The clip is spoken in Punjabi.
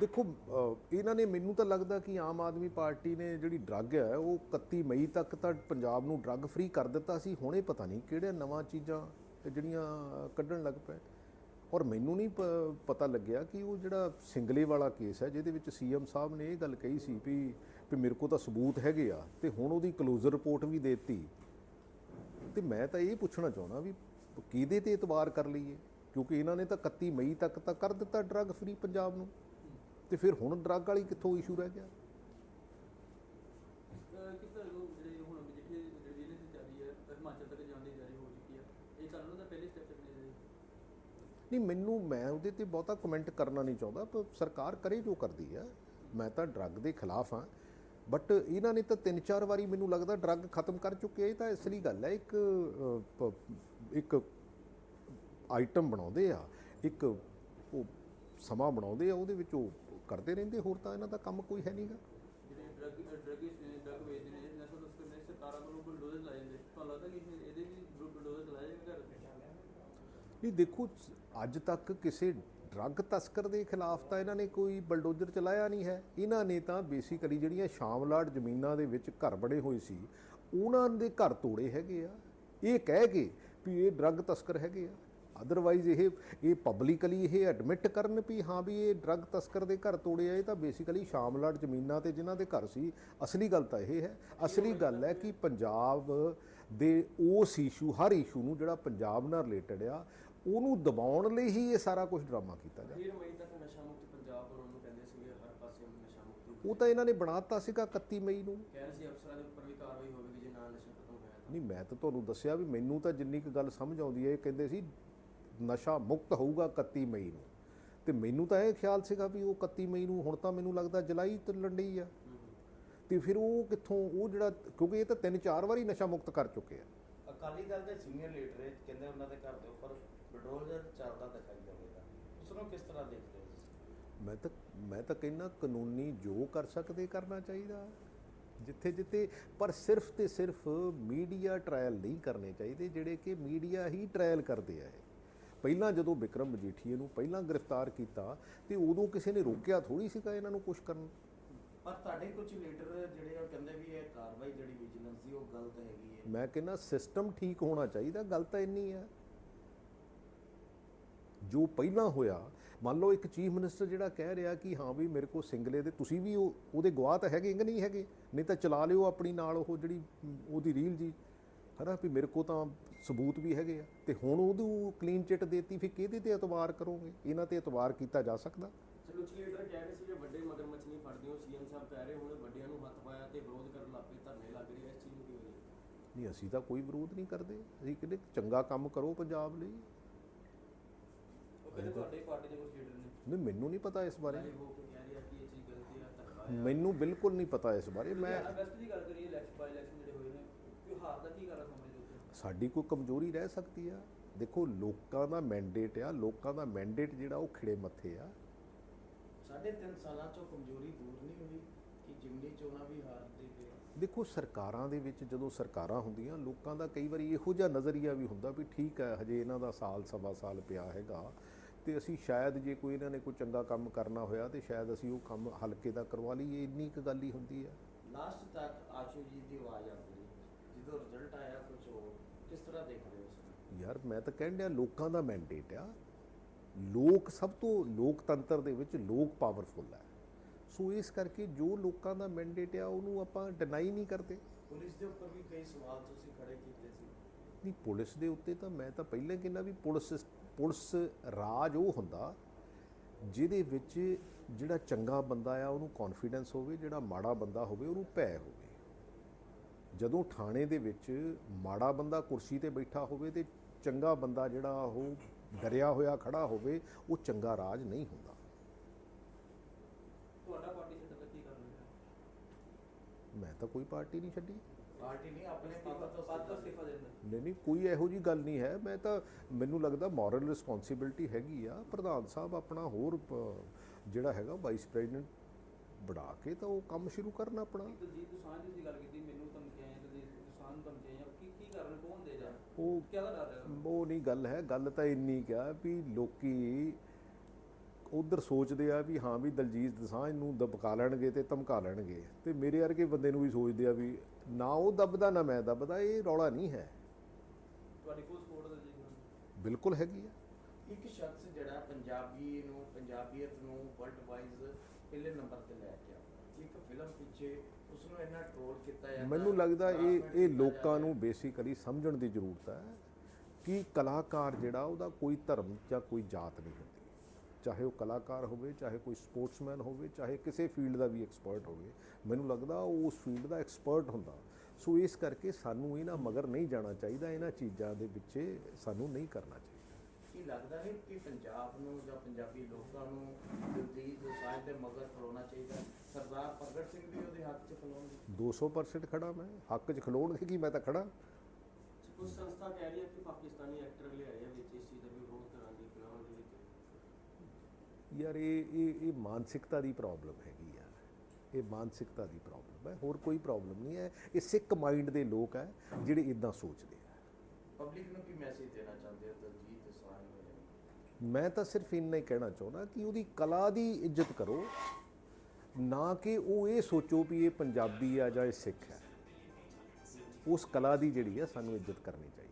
ਦੇਖੋ ਇਹਨਾਂ ਨੇ ਮੈਨੂੰ ਤਾਂ ਲੱਗਦਾ ਕਿ ਆਮ ਆਦਮੀ ਪਾਰਟੀ ਨੇ ਜਿਹੜੀ ਡਰੱਗ ਹੈ, ਉਹ 31 ਮਈ ਤੱਕ ਤਾਂ ਪੰਜਾਬ ਨੂੰ ਡਰੱਗ ਫ੍ਰੀ ਕਰ ਦਿੱਤਾ ਸੀ, ਹੁਣੇ ਪਤਾ ਨਹੀਂ ਕਿਹੜੇ ਨਵਾਂ ਚੀਜ਼ਾਂ ਜਿਹੜੀਆਂ ਕੱਢਣ ਲੱਗ ਪਏ। ਔਰ ਮੈਨੂੰ ਨਹੀਂ ਪ- ਪਤਾ ਲੱਗਿਆ ਕਿ ਉਹ ਜਿਹੜਾ ਸਿੰਗਲੇ ਵਾਲਾ ਕੇਸ ਹੈ, ਜਿਹਦੇ ਵਿੱਚ ਸੀਐਮ ਸਾਹਿਬ ਨੇ ਇਹ ਗੱਲ ਕਹੀ ਸੀ ਵੀ ਵੀ ਮੇਰੇ ਕੋਲ ਤਾਂ ਸਬੂਤ ਹੈਗੇ ਆ ਤੇ ਹੁਣ ਉਹਦੀ ਕਲੋਜ਼ਰ ਰਿਪੋਰਟ ਵੀ ਦੇ ਦਿੱਤੀ। ਤੇ ਮੈਂ ਤਾਂ ਇਹ ਪੁੱਛਣਾ ਚਾਹੁੰਦਾ ਵੀ ਕਿਹਦੇ ਤੇ ਇਤਬਾਰ ਕਰ ਲਈਏ? ਕਿਉਂਕਿ ਇਹਨਾਂ ਨੇ ਤਾਂ 31 ਮਈ ਤੱਕ ਤਾਂ ਕਰ ਦਿੱਤਾ ਡਰੱਗ ਫ੍ਰੀ ਪੰਜਾਬ ਨੂੰ। ਤੇ ਫਿਰ ਹੁਣ ਡਰੱਗ ਵਾਲੀ ਕਿੱਥੋਂ ਇਸ਼ੂ ਰਹਿ ਗਿਆ? ਨਹੀਂ ਮੈਨੂੰ ਮੈਂ ਉਹਦੇ ਤੇ ਬਹੁਤਾ ਕਮੈਂਟ ਕਰਨਾ ਨਹੀਂ ਚਾਹੁੰਦਾ ਪਰ ਸਰਕਾਰ ਕਰੇ ਜੋ ਕਰਦੀ ਹੈ। ਮੈਂ ਤਾਂ ਡਰੱਗ ਦੇ ਖਿਲਾਫ ਹਾਂ। ਬਟ ਇਹਨਾਂ ਨੇ ਤਾਂ ਤਿੰਨ ਚਾਰ ਵਾਰੀ ਮੈਨੂੰ ਲੱਗਦਾ ਡਰੱਗ ਖਤਮ ਕਰ ਚੁੱਕੇ ਇਹ ਤਾਂ ਅਸਲੀ ਗੱਲ ਹੈ ਇੱਕ ਇੱਕ ਆਈਟਮ ਬਣਾਉਂਦੇ ਆ ਇੱਕ ਉਹ ਸਮਾਂ ਬਣਾਉਂਦੇ ਆ ਉਹਦੇ ਵਿੱਚ ਉਹ ਕਰਦੇ ਰਹਿੰਦੇ ਹੋਰ ਤਾਂ ਇਹਨਾਂ ਦਾ ਕੰਮ ਕੋਈ ਹੈ ਨਹੀਂਗਾ। ਜਿਹੜੇ ਡਰੱਗ ਡਰੱਗਿਸਟ ਨੇ ਡਰੱਗ ਵੇਚਦੇ ਨੇ ਨਸ਼ਾ ਤਸਕਰ ਨੇ ਸਰਕਾਰਾਂ ਵੱਲੋਂ ਬੁਲਡੋਜ਼ਰ ਲਾਏ ਜਾਂਦੇ। ਤੁਹਾਨੂੰ ਲੱਗਦਾ ਕਿ ਇਹ- ਇਹਦੇ ਵੀ ਬੁਲਡੋਜ਼ਰ ਚਲਾਏ ਜਾਣਗੇ ਘਰ ਨਹੀਂ ਦੇਖੋ ਅੱਜ ਤੱਕ ਕਿਸੇ ਡਰੱਗ ਤਸਕਰ ਦੇ ਖਿਲਾਫ ਤਾਂ ਇਹਨਾਂ ਨੇ ਕੋਈ ਬਲਡੋਜ਼ਰ ਚਲਾਇਆ ਨਹੀਂ ਹੈ। ਇਹਨਾਂ ਨੇ ਤਾਂ ਬੇਸਿਕਲੀ ਜਿਹੜੀਆਂ ਸ਼ਾਮਲਾਟ ਜ਼ਮੀਨਾਂ ਦੇ ਵਿੱਚ ਘਰ ਬਣੇ ਹੋਏ ਸੀ ਉਹਨਾਂ ਦੇ ਘਰ ਤੋੜੇ ਹੈਗੇ ਆ। ਇਹ ਕਹਿ ਕੇ ਵੀ ਇਹ ਡਰੱਗ ਤਸਕਰ ਹੈਗੇ ਆ। ਅਦਰਵਾਈਜ਼ ਇਹ ਇਹ ਪਬਲਿਕਲੀ ਇਹ ਐਡਮਿਟ ਕਰਨ ਵੀ ਹਾਂ ਵੀ ਇਹ ਡਰੱਗ ਤਸਕਰ ਦੇ ਘਰ ਤੋੜੇ ਆ ਇਹ ਤਾਂ ਬੇਸਿਕਲੀ ਸ਼ਾਮਲਾਟ ਜ਼ਮੀਨਾਂ ਤੇ ਜਿਨ੍ਹਾਂ ਦੇ ਘਰ ਸੀ। ਅਸਲੀ ਗੱਲ ਤਾਂ ਇਹ ਹੈ। ਅਸਲੀ ਗੱਲ ਹੈ ਕਿ ਪੰਜਾਬ ਦੇ ਉਸ ਇਸ਼ੂ ਹਰ ਇਸ਼ੂ ਨੂੰ ਜਿਹੜਾ ਪੰਜਾਬ ਨਾਲ ਰਿਲੇਟਡ ਆ ਉਹਨੂੰ ਦਬਾਉਣ ਲਈ ਹੀ ਇਹ ਸਾਰਾ ਕੁਝ ਡਰਾਮਾ ਕੀਤਾ ਜਾ ਅਖੀਰ ਮਈ ਤੱਕ ਨਸ਼ਾ ਮੁਕਤ ਪੰਜਾਬ ਬਣਾਉਣ ਨੂੰ ਕਹਿੰਦੇ ਸੀਗੇ ਹਰ ਪਾਸੇ ਨਸ਼ਾ ਮੁਕਤ ਉਹ ਤਾਂ ਇਹਨਾਂ ਨੇ ਬਣਾਤਾ ਸੀਗਾ 31 ਮਈ ਨੂੰ। ਕਹਿ ਸੀ ਅਫਸਰਾਂ ਦੇ ਉੱਪਰ ਵੀ ਕਾਰਵਾਈ ਹੋਵੇਗੀ ਜੇ ਨਾ ਨਸ਼ਾ ਖਤਮ ਹੋਇਆ ਨਹੀਂ ਮੈਂ ਤਾਂ ਤੁਹਾਨੂੰ ਦੱਸਿਆ ਵੀ ਮੈਨੂੰ ਤਾਂ ਜਿੰਨੀ ਕੁ ਗੱਲ ਸਮਝ ਆਉਂਦੀ ਹੈ ਇਹ ਕਹਿੰਦੇ ਸੀ ਨਸ਼ਾ ਮੁਕਤ ਹੋਊਗਾ 31 ਮਈ ਨੂੰ। ਤੇ ਮੈਨੂੰ ਤਾਂ ਇਹ ਖਿਆਲ ਸੀਗਾ ਵੀ ਉਹ 31 ਮਈ ਨੂੰ ਹੁਣ ਤਾਂ ਮੈਨੂੰ ਲੱਗਦਾ ਜੁਲਾਈ ਚੱਲਣ ਡਈ ਆ। ਤੇ ਫਿਰ ਉਹ ਕਿੱਥੋਂ ਉਹ ਜਿਹੜਾ ਕਿਉਂਕਿ ਇਹ ਤਾਂ ਤਿੰਨ ਚਾਰ ਵਾਰੀ ਨਸ਼ਾ ਮੁਕਤ ਕਰ ਚੁੱਕੇ ਆ। ਅਕਾਲੀ ਦਲ ਦੇ ਸੀਨੀਅਰ ਲੀਡਰ ਇਹ ਕਹਿੰਦੇ ਉਹਨਾਂ ਦੇ ਘਰ ਦੇ ਉੱਪਰ ਬਲਡੋਜ਼ਰ ਚੱਲਦਾ ਦਿਖਾਈ ਦੇਵੇਗਾ ਉਸ ਨੂੰ ਕਿਸ ਤਰ੍ਹਾਂ ਦੇਖਦੇ ਹੋ ਮੈਂ ਤਾਂ ਮੈਂ ਤਾਂ ਕਹਿੰਦਾ ਕਾਨੂੰਨੀ ਜੋ ਕਰ ਸਕਦੇ ਕਰਨਾ ਚਾਹੀਦਾ। ਜਿੱਥੇ ਜਿੱਥੇ ਪਰ ਸਿਰਫ ਤੇ ਸਿਰਫ ਮੀਡੀਆ ਟ੍ਰਾਇਲ ਨਹੀਂ ਕਰਨੇ ਚਾਹੀਦੇ ਜਿਹੜੇ ਕਿ ਮੀਡੀਆ ਹੀ ਟ੍ਰਾਇਲ ਕਰਦੇ ਆ ਇਹ। ਪਹਿਲਾਂ ਜਦੋਂ ਵਿਕਰਮ ਮਜੀਠੀਏ ਨੂੰ ਪਹਿਲਾਂ ਗ੍ਰਿਫਤਾਰ ਕੀਤਾ ਤੇ ਉਦੋਂ ਕਿਸੇ ਨੇ ਰੋਕਿਆ ਥੋੜੀ ਸੀਗਾ ਇਹਨਾਂ ਨੂੰ ਕੁਝ ਕਰਨ? ਪਰ ਤੁਹਾਡੇ ਕੁਝ ਲੀਡਰ ਜਿਹੜੇ ਉਹ ਕਹਿੰਦੇ ਵੀ ਇਹ ਕਾਰਵਾਈ ਜਿਹੜੀ ਵਿਜੀਲੈਂਸ ਦੀ ਉਹ ਗਲਤ ਹੈਗੀ ਹੈ। ਮੈਂ ਕਹਿੰਦਾ ਸਿਸਟਮ ਠੀਕ ਹੋਣਾ ਚਾਹੀਦਾ ਗੱਲ ਤਾਂ ਇੰਨੀ ਆ ਜੋ ਪਹਿਲਾਂ ਹੋਇਆ ਮੰਨ ਲਓ ਇੱਕ ਚੀਫ ਮਿਨਿਸਟਰ ਜਿਹੜਾ ਕਹਿ ਰਿਹਾ ਕਿ ਹਾਂ ਵੀ ਮੇਰੇ ਕੋਲ ਸਿੰਗਲੇ ਦੇ ਤੁਸੀਂ ਵੀ ਉਹ ਉਹਦੇ ਗਵਾਹ ਤਾਂ ਹੈਗੇ ਕਿ ਨਹੀਂ ਹੈਗੇ? ਨਹੀਂ ਤਾਂ ਚਲਾ ਲਿਓ ਆਪਣੀ ਨਾਲ ਉਹ ਜਿਹੜੀ ਉਹਦੀ ਰੀਲ ਜੀ। ਹਨਾ ਵੀ ਮੇਰੇ ਕੋਲ ਤਾਂ ਸਬੂਤ ਵੀ ਹੈਗੇ ਆ। ਤੇ ਹੁਣ ਉਹਨੂੰ ਕਲੀਨ ਚਿੱਟ ਦੇਤੀ ਫਿਰ ਕਿਹਦੇ ਤੇ ਇਤਬਾਰ ਕਰੋਗੇ? ਇਹਨਾਂ ਤੇ ਇਤਬਾਰ ਕੀਤਾ ਜਾ ਸਕਦਾ? ਚਲੋ ਕੁਝ ਲੀਡਰ ਕਹਿ ਰਹੇ ਸੀ ਕਿ ਵੱਡੇ ਮਗਰਮੱਛ ਨਹੀਂ ਫੜਦੇ ਹੋ ਸੀਐਮ ਸਾਹਿਬ ਕਹਿ ਰਹੇ ਹੁਣ ਵੱਡਿਆਂ ਨੂੰ ਹੱਥ ਪਾਇਆ ਤੇ ਵਿਰੋਧ ਕਰਨ ਲੱਗ ਪਏ ਧਰਨੇ ਲੱਗ ਰਹੇ ਆ, ਇਸ ਚੀਜ਼ ਨੂੰ ਕੀ ਹੋਈ ਨਹੀਂ ਅਸੀਂ ਤਾਂ ਕੋਈ ਵਿਰੋਧ ਨਹੀਂ ਕਰਦੇ। ਅਸੀਂ ਕਹਿੰਦੇ ਚੰਗਾ ਕੰਮ ਕਰੋ ਪੰਜਾਬ ਲਈ। ਉਹ ਕਹਿੰਦੇ ਤੁਹਾਡੇ ਪਾਰਟੀ ਦੇ ਕੁਝ ਲੀਡਰ ਨੇ। ਨਹੀਂ ਮੈਨੂੰ ਨਹੀਂ ਪਤਾ ਇਸ ਬਾਰੇ। ਕੇ ਕਿ ਮੈਨੂੰ ਬਿਲਕੁਲ ਨਹੀਂ ਪਤਾ ਇਸ ਬਾਰੇ। ਮੈਂ ਅਗਸਤ ਦੀ ਗੱਲ ਕਰੀਏ ਇਲੈਕਸ਼ਨ ਬਾਈ ਇਲੈਕਸ਼ਨ ਦਾ ਕੀ ਸਮਝਦੇ ਹੋ ਸਾਡੀ ਕੋਈ ਕਮਜ਼ੋਰੀ ਰਹਿ ਸਕਦੀ ਆ। ਦੇਖੋ ਲੋਕਾਂ ਦਾ ਮੈਂਡੇਟ ਆ ਲੋਕਾਂ ਦਾ ਮੈਂਡੇਟ ਜਿਹੜਾ ਉਹ ਖਿੜੇ ਮੱਥੇ ਆ। ਸਾਢੇ ਤਿੰਨ ਸਾਲਾਂ ਚੋਂ ਕਮਜ਼ੋਰੀ ਦੂਰ ਨਹੀਂ ਹੋਈ ਕਿ ਜਿਮਨੀ ਚੋਣਾਂ ਵੀ ਹਾਰਦੇ ਪਏ ਦੇਖੋ ਸਰਕਾਰਾਂ ਦੇ ਵਿੱਚ ਜਦੋਂ ਸਰਕਾਰਾਂ ਹੁੰਦੀਆਂ ਲੋਕਾਂ ਦਾ ਕਈ ਵਾਰੀ ਇਹੋ ਜਿਹਾ ਨਜ਼ਰੀਆ ਵੀ ਹੁੰਦਾ ਵੀ ਠੀਕ ਹੈ ਹਜੇ ਇਹਨਾਂ ਦਾ ਸਾਲ ਸਵਾ ਸਾਲ ਪਿਆ ਹੈਗਾ ਤੇ ਅਸੀਂ ਸ਼ਾਇਦ ਜੇ ਕੋਈ ਇਹਨਾਂ ਨੇ ਕੋਈ ਚੰਗਾ ਕੰਮ ਕਰਨਾ ਹੋਇਆ ਤੇ ਸ਼ਾਇਦ ਅਸੀਂ ਉਹ ਕੰਮ ਹਲਕੇ ਦਾ ਕਰਵਾ ਲਈਏ। ਇੰਨੀ ਕੁ ਗੱਲ ਹੀ ਹੁੰਦੀ ਆ। ਲਾਸਟ ਤੱਕ ਆਸ਼ੂ ਜੀ ਦੀ ਆਵਾਜ਼ ਆਉਂਦੀ ਹੈ ਜਦੋਂ ਰਿਜ਼ਲਟ ਆਇਆ ਕੁਝ ਹੋਰ ਕਿਸ ਤਰ੍ਹਾਂ ਦੇਖਦੇ ਹੋ ਨੂੰ ਯਾਰ ਮੈਂ ਤਾਂ ਕਹਿਣ ਡਿਆ ਲੋਕਾਂ ਦਾ ਮੈਂਡੇਟ ਆ। ਲੋਕ ਸਭ ਤੋਂ ਲੋਕਤੰਤਰ ਦੇ ਵਿੱਚ ਲੋਕ ਪਾਵਰਫੁਲ ਹੈ ਸੋ ਇਸ ਕਰਕੇ ਜੋ ਲੋਕਾਂ ਦਾ ਮੈਂਡੇਟ ਆ ਉਹਨੂੰ ਆਪਾਂ ਡਿਨਾਈ ਨਹੀਂ ਕਰਦੇ। ਪੁਲਿਸ ਦੇ ਉੱਪਰ ਵੀ ਕਈ ਸਵਾਲ ਤੁਸੀਂ ਖੜੇ ਕੀਤੇ ਸੀ। ਨਹੀਂ ਪੁਲਿਸ ਦੇ ਉੱਤੇ ਤਾਂ ਮੈਂ ਤਾਂ ਪਹਿਲਾਂ ਕਹਿੰਦਾ ਵੀ ਪੁਲਿਸ ਪੁਲਿਸ ਰਾਜ ਉਹ ਹੁੰਦਾ ਜਿਹਦੇ ਵਿੱਚ ਜਿਹੜਾ ਚੰਗਾ ਬੰਦਾ ਆ ਉਹਨੂੰ ਕੌਨਫੀਡੈਂਸ ਹੋਵੇ ਜਿਹੜਾ ਮਾੜਾ ਬੰਦਾ ਹੋਵੇ ਉਹਨੂੰ ਭੈ ਹੋਵੇ। ਜਦੋਂ ਥਾਣੇ ਦੇ ਵਿੱਚ ਮਾੜਾ ਬੰਦਾ ਕੁਰਸੀ ਤੇ ਬੈਠਾ ਹੋਵੇ ਤੇ ਚੰਗਾ ਬੰਦਾ ਜਿਹੜਾ ਉਹ ਡਰਿਆ ਹੋਇਆ ਖੜਾ ਹੋਵੇ ਉਹ ਚੰਗਾ ਰਾਜ ਨਹੀਂ ਹੁੰਦਾ। ਤੁਹਾਡਾ ਪਾਰਟੀ ਛੱਡਣ ਦਾ ਕੀ ਕਾਰਨ ਹੈ? ਮੈਂ ਤਾਂ ਕੋਈ ਪਾਰਟੀ ਨਹੀਂ ਛੱਡੀ। ਪਾਰਟੀ ਨਹੀਂ ਆਪਣੇ ਪਦ ਤੋਂ ਪਦ ਤੋਂ ਅਸਤੀਫਾ ਦੇਣ ਦਾ। ਨਹੀਂ ਨਹੀਂ ਕੋਈ ਇਹੋ ਜੀ ਗੱਲ ਨਹੀਂ ਹੈ। ਮੈਂ ਤਾਂ ਮੈਨੂੰ ਲੱਗਦਾ ਮੋਰਲ ਰਿਸਪੌਂਸਿਬਿਲਟੀ ਹੈਗੀ ਆ। ਪ੍ਰਧਾਨ ਸਾਹਿਬ ਆਪਣਾ ਹੋਰ ਜਿਹੜਾ ਹੈਗਾ ਵਾਈਸ ਪ੍ਰੈਜ਼ੀਡੈਂਟ ਬਣਾ ਕੇ ਤਾਂ ਉਹ ਕੰਮ ਸ਼ੁਰੂ ਕਰਨ ਆਪਣਾ। ਦਲਜੀਤ ਦੋਸਾਂਝ ਦੀ ਗੱਲ ਕੀਤੀ ਮੈਨੂੰ ਦੋਸਾਂਝ ਨੂੰ ਧਮਕੀ ਆਈਆਂ ਕੀ ਕੀ ਕਾਰਨ ਕੌਣ ਦੇ ਜਾ? ਉਹ ਕਿਹਦਾ ਡਰ ਹੈ ਉਹ ਨਹੀਂ ਗੱਲ ਹੈ ਗੱਲ ਤਾਂ ਇੰਨੀ ਕਿਆ ਵੀ ਲੋਕੀ ਉਧਰ ਸੋਚਦੇ ਆ ਵੀ ਹਾਂ ਵੀ ਦਲਜੀਤ ਦਸਾਂਝ ਨੂੰ ਦਬਕਾ ਲੈਣਗੇ ਤੇ ਧਮਕਾ ਲੈਣਗੇ। ਤੇ ਮੇਰੇ ਵਰਗੇ ਬੰਦੇ ਨੂੰ ਵੀ ਸੋਚਦੇ ਆ ਵੀ ਨਾ ਉਹ ਦਬਦਾ ਨਾ ਮੈਂ ਦਬਦਾ ਇਹ ਰੌਲਾ ਨਹੀਂ ਹੈ। ਤੁਹਾਡੀ ਕੋਈ ਸਪੋਰਟ ਦਾ ਜੀ ਬਿਲਕੁਲ ਹੈਗੀ ਆ। ਇੱਕ ਸ਼ਖਸ ਜਿਹੜਾ ਪੰਜਾਬੀ ਨੂੰ ਪੰਜਾਬੀਅਤ ਨੂੰ ਵਰਲਡ ਵਾਈਜ਼ ਪਹਿਲੇ ਨੰਬਰ ਤੇ ਲੈ ਕੇ ਆਉਂਦਾ। ਇੱਕ ਫਿਲਮ ਪਿੱਛੇ ਉਸ ਨੂੰ ਇੰਨਾ ਟ੍ਰੋਲ ਕੀਤਾ ਜਾਂਦਾ ਮੈਨੂੰ ਲੱਗਦਾ ਇਹ ਇਹ ਲੋਕਾਂ। ਨੂੰ ਬੇਸਿਕਲੀ ਸਮਝਣ ਦੀ ਜ਼ਰੂਰਤ ਹੈ ਕਿ ਕਲਾਕਾਰ ਜਿਹੜਾ ਉਹਦਾ ਕੋਈ ਧਰਮ ਜਾਂ ਕੋਈ ਜਾਤ ਨਹੀਂ ਹੁੰਦੀ। ਚਾਹੇ ਉਹ ਕਲਾਕਾਰ ਹੋਵੇ ਚਾਹੇ ਕੋਈ ਸਪੋਰਟਸਮੈਨ ਹੋਵੇ ਚਾਹੇ ਕਿਸੇ ਫੀਲਡ ਦਾ ਵੀ ਐਕਸਪਰਟ ਹੋਵੇ ਮੈਨੂੰ ਲੱਗਦਾ ਉਹ ਉਸ ਫੀਲਡ ਦਾ ਐਕਸਪਰਟ ਹੁੰਦਾ। ਸੋ ਇਸ ਕਰਕੇ ਸਾਨੂੰ ਇਹਨਾਂ ਮਗਰ ਨਹੀਂ ਜਾਣਾ ਚਾਹੀਦਾ ਇਹਨਾਂ ਚੀਜ਼ਾਂ ਦੇ ਪਿੱਛੇ ਸਾਨੂੰ ਨਹੀਂ ਕਰਨਾ ਚਾਹੀਦਾ। ਕੀ ਲੱਗਦਾ ਨਹੀਂ ਕਿ ਪੰਜਾਬ ਨੂੰ ਜਾਂ ਪੰਜਾਬੀ ਲੋਕਾਂ ਨੂੰ ਦਿਲਜੀਤ ਦੋਸਾਂਝ ਦੇ ਮਗਰ ਖਲੋਣਾ ਚਾਹੀਦਾ ਸਰਦਾਰ ਪ੍ਰਗਟ ਸਿੰਘ ਵੀ ਉਹਦੇ ਹੱਕ 'ਚ ਖਲੋਣਗੇ। 200% ਖੜਾ ਮੈਂ। ਹੱਕ 'ਚ ਖਲੋਣਗੇ ਕੀ? ਮੈਂ ਤਾਂ ਖੜਾ। ਕੁਝ ਸੰਸਥਾ ਕਹਿ ਰਹੀ ਹੈ ਕਿ ਪਾਕਿਸਤਾਨੀ ਐਕਟਰ ਲਿਆਏ ਆ ਵਿੱਚ ਇਸ ਚੀਜ਼ ਦਾ ਵਿਰੋਧ ਕਰਨ ਦੀ ਫਿਲਮਾਂ ਦੇ ਵਿੱਚ? ਯਾਰ ਇਹ ਇਹ ਇਹ ਮਾਨਸਿਕਤਾ ਦੀ ਪ੍ਰੋਬਲਮ ਹੈਗੀ ਆ। ਇਹ ਮਾਨਸਿਕਤਾ ਦੀ ਪ੍ਰੋਬਲਮ ਹੈ। ਹੋਰ ਕੋਈ ਪ੍ਰੋਬਲਮ ਨਹੀਂ ਹੈ। ਇਹ ਸਿੱਖ ਮਾਈਂਡ ਦੇ ਲੋਕ ਹੈ ਜਿਹੜੇ ਇਦਾਂ ਸੋਚਦੇ ਆ। ਪਬਲਿਕ ਨੂੰ ਕੀ ਮੈਸੇਜ ਦੇਣਾ ਚਾਹੁੰਦੇ ਹੋ ਕੇ? ਮੈਂ ਤਾਂ ਸਿਰਫ ਇੰਨਾ ਹੀ ਕਹਿਣਾ ਚਾਹੁੰਦਾ ਕਿ ਉਹਦੀ ਕਲਾ ਦੀ ਇੱਜ਼ਤ ਕਰੋ, ਨਾ ਕਿ ਉਹ ਇਹ ਸੋਚੋ ਵੀ ਇਹ ਪੰਜਾਬੀ ਆ ਜਾਂ ਇਹ ਸਿੱਖ ਹੈ। ਉਸ ਕਲਾ ਦੀ ਜਿਹੜੀ ਹੈ ਸਾਨੂੰ ਇੱਜ਼ਤ ਕਰਨੀ ਚਾਹੀਦੀ।